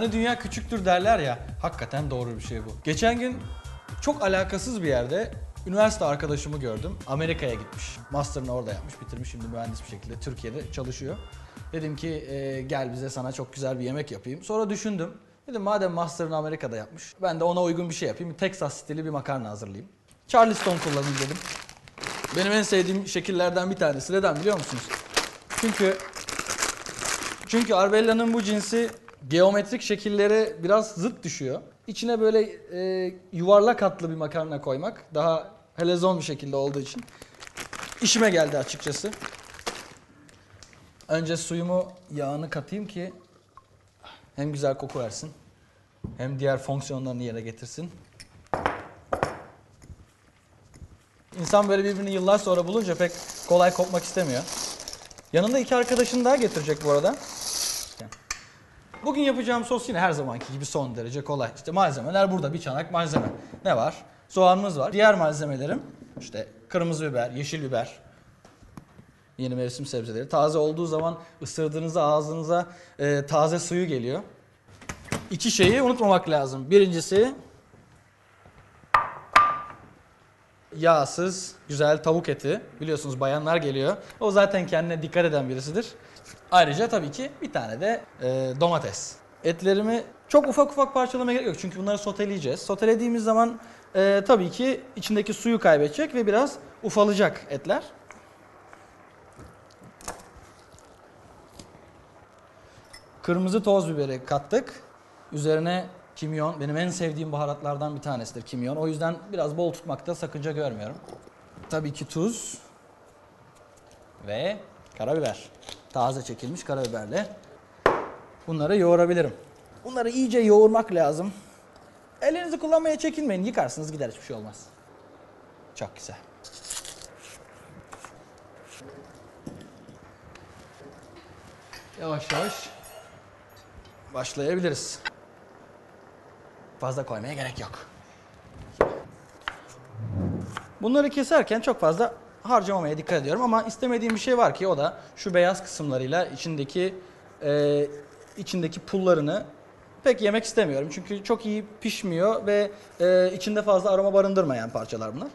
Hani dünya küçüktür derler ya. Hakikaten doğru bir şey bu. Geçen gün çok alakasız bir yerde üniversite arkadaşımı gördüm. Amerika'ya gitmiş. Master'ını orada yapmış, bitirmiş şimdi mühendis bir şekilde Türkiye'de çalışıyor. Dedim ki e, gel bize sana çok güzel bir yemek yapayım. Sonra düşündüm. Dedim madem Master'ını Amerika'da yapmış. Ben de ona uygun bir şey yapayım. Texas stili bir makarna hazırlayayım. Charleston kullanayım dedim. Benim en sevdiğim şekillerden bir tanesi. Neden biliyor musunuz? Çünkü çünkü Arbella'nın bu cinsi geometrik şekillere biraz zıt düşüyor. İçine böyle e, yuvarlak hatlı bir makarna koymak daha helezon bir şekilde olduğu için işime geldi açıkçası. Önce suyumu yağını katayım ki hem güzel koku versin hem diğer fonksiyonlarını yerine getirsin. İnsan böyle birbirini yıllar sonra bulunca pek kolay kopmak istemiyor. Yanında iki arkadaşını daha getirecek bu arada. Bugün yapacağım sos yine her zamanki gibi son derece kolay. İşte malzemeler burada bir çanak malzeme. Ne var? Soğanımız var. Diğer malzemelerim işte kırmızı biber, yeşil biber, yeni mevsim sebzeleri. Taze olduğu zaman ısırdığınızda ağzınıza e, taze suyu geliyor. İki şeyi unutmamak lazım. Birincisi yağsız, güzel tavuk eti. Biliyorsunuz bayanlar geliyor. O zaten kendine dikkat eden birisidir. Ayrıca tabii ki bir tane de e, domates. Etlerimi çok ufak ufak parçalamaya gerek yok. Çünkü bunları soteleyeceğiz. Sotelediğimiz zaman e, tabii ki içindeki suyu kaybedecek ve biraz ufalacak etler. Kırmızı toz biberi kattık. Üzerine kimyon, benim en sevdiğim baharatlardan bir tanesidir kimyon. O yüzden biraz bol tutmakta sakınca görmüyorum. Tabii ki tuz ve karabiber. Taze çekilmiş karabiberle bunları yoğurabilirim. Bunları iyice yoğurmak lazım. Elinizi kullanmaya çekinmeyin. Yıkarsınız gider hiçbir şey olmaz. Çok güzel. Yavaş yavaş başlayabiliriz. Fazla koymaya gerek yok. Bunları keserken çok fazla harcamamaya dikkat ediyorum ama istemediğim bir şey var ki o da şu beyaz kısımlarıyla içindeki e, içindeki pullarını pek yemek istemiyorum. Çünkü çok iyi pişmiyor ve e, içinde fazla aroma barındırmayan parçalar bunlar.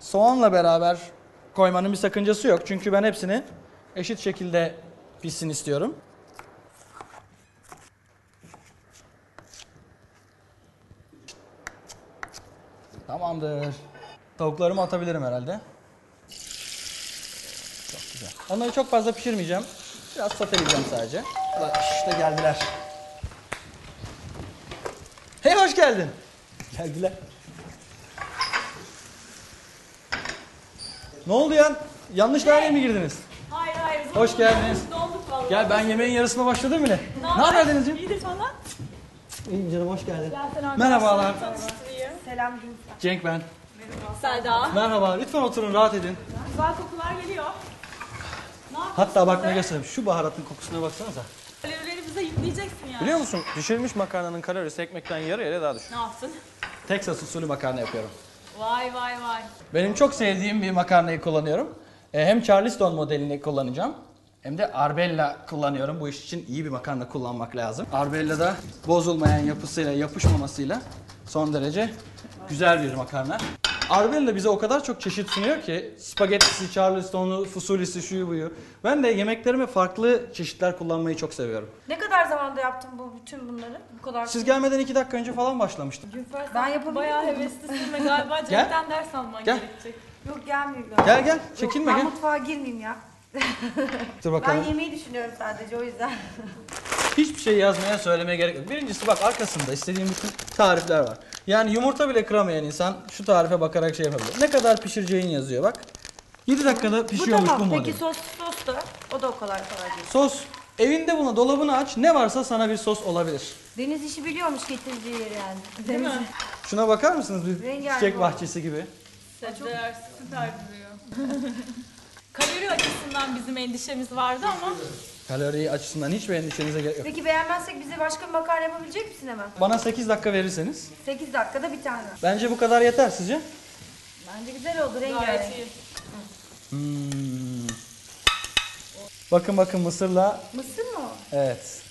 Soğanla beraber koymanın bir sakıncası yok. Çünkü ben hepsini eşit şekilde pişsin istiyorum. Tamamdır. Tavuklarımı atabilirim herhalde. Çok güzel. Onları çok fazla pişirmeyeceğim. Biraz soteleyeceğim sadece. Bak İşte geldiler. Hey hoş geldin. Geldiler. Ne oldu ya? Yanlış daireye mi girdiniz? Hayır hayır. Hoş zorla geldiniz. Vallahi. Gel ben yemeğin yarısına başladım bile. Ne haber? Denizciğim? İyiyim canım hoş geldin. Merhabalar. Selam Gülsüm. Cenk ben. Selda. Merhaba. Lütfen oturun rahat edin. Güzel kokular geliyor. Ne yapıyorsun Hatta bak ne göstereyim. Şu baharatın kokusuna baksanıza. Kalorileri bize yükleyeceksin yani. Biliyor musun? Pişirilmiş makarnanın kalorisi ekmekten yarı yarıya daha düşük. Ne yaptın? Texas usulü makarna yapıyorum. Vay vay vay. Benim çok sevdiğim bir makarnayı kullanıyorum. E, Hem Charleston modelini kullanacağım hem de Arbella kullanıyorum. Bu iş için iyi bir makarna kullanmak lazım. Arbella da bozulmayan yapısıyla, yapışmamasıyla son derece güzel bir makarna. Arbella bize o kadar çok çeşit sunuyor ki spagettisi, Charleston'u, fusulisi, şuyu buyu. Ben de yemeklerime farklı çeşitler kullanmayı çok seviyorum. Ne kadar zamanda yaptın bu bütün bunları? Bu kadar. Siz gelmeden iki dakika önce falan başlamıştım. Gülfer Ben sen yapabilir Bayağı heveslisin ve galiba Gel. Cenk'ten ders alman Gel. gerekecek. Yok gelmiyor. Gel gel, Yok, çekinme ben gel. mutfağa girmeyeyim ya. Dur Ben bakalım. yemeği düşünüyorum sadece o yüzden. Hiçbir şey yazmaya söylemeye gerek yok. Birincisi bak arkasında istediğim bütün tarifler var. Yani yumurta bile kıramayan insan şu tarife bakarak şey yapabilir. Ne kadar pişireceğin yazıyor bak. 7 dakikada bu pişiyormuş bu, tamam. model. Peki sos sos da o da o kadar kolay değil. Sos. Evinde buna dolabını aç. Ne varsa sana bir sos olabilir. Deniz işi biliyormuş getirdiği yeri yani. Değil mi? Şuna bakar mısınız? Bir Rengarenk çiçek bahçesi gibi. Sebzeler süper duruyor. Kalori açısından bizim endişemiz vardı ama Kalori açısından hiçbir endişenize gerek yok. Peki beğenmezsek bize başka bir makarna yapabilecek misin hemen? Bana 8 dakika verirseniz. 8 dakikada bir tane. Bence bu kadar yeter sizce? Bence güzel oldu gayet rengarenk. iyi. Hmm. Bakın bakın mısırla Mısır mı o? evet